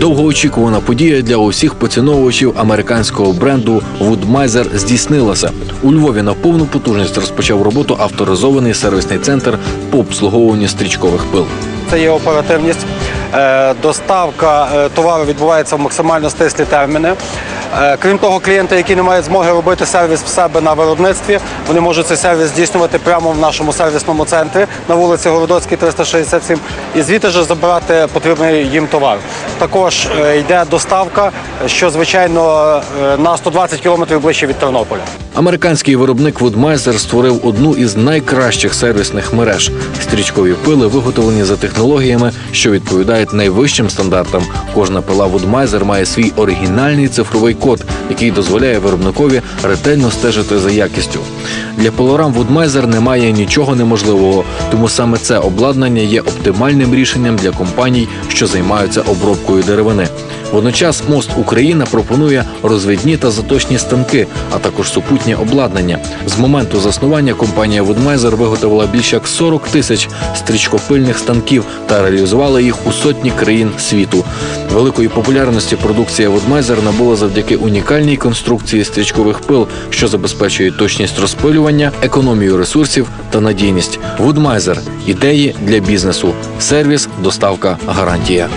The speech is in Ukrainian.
Довгоочікувана подія для усіх поціновувачів американського бренду Woodmiser здійснилася. У Львові на повну потужність розпочав роботу авторизований сервісний центр по обслуговуванню стрічкових пил. Це є оперативність. Е, Доставка е, товару відбувається в максимально стислі терміни. Е, Крім того, клієнти, які не мають змоги робити сервіс в себе на виробництві, вони можуть цей сервіс здійснювати прямо в нашому сервісному центрі на вулиці Городоцькій, 367, і звідти ж забирати потрібний їм товар. Також йде доставка, що звичайно на 120 кілометрів ближче від Тернополя. Американський виробник Woodmiser створив одну із найкращих сервісних мереж. Стрічкові пили виготовлені за технологіями, що відповідають найвищим стандартам. Кожна пила Woodmiser має свій оригінальний цифровий код, який дозволяє виробникові ретельно стежити за якістю. Для пилорам Woodmiser немає нічого неможливого, тому саме це обладнання є оптимальним рішенням для компаній, що займаються обробкою деревини. Водночас мост Україна пропонує розвідні та заточні станки, а також супутнє обладнання. З моменту заснування компанія Woodmiser виготовила більше як 40 тисяч стрічкопильних станків та реалізувала їх у сотні країн світу. Великої популярності продукція Woodmiser набула завдяки унікальній конструкції стрічкових пил, що забезпечує точність розпилювання, економію ресурсів та надійність. Woodmiser – ідеї для бізнесу, сервіс, доставка, гарантія.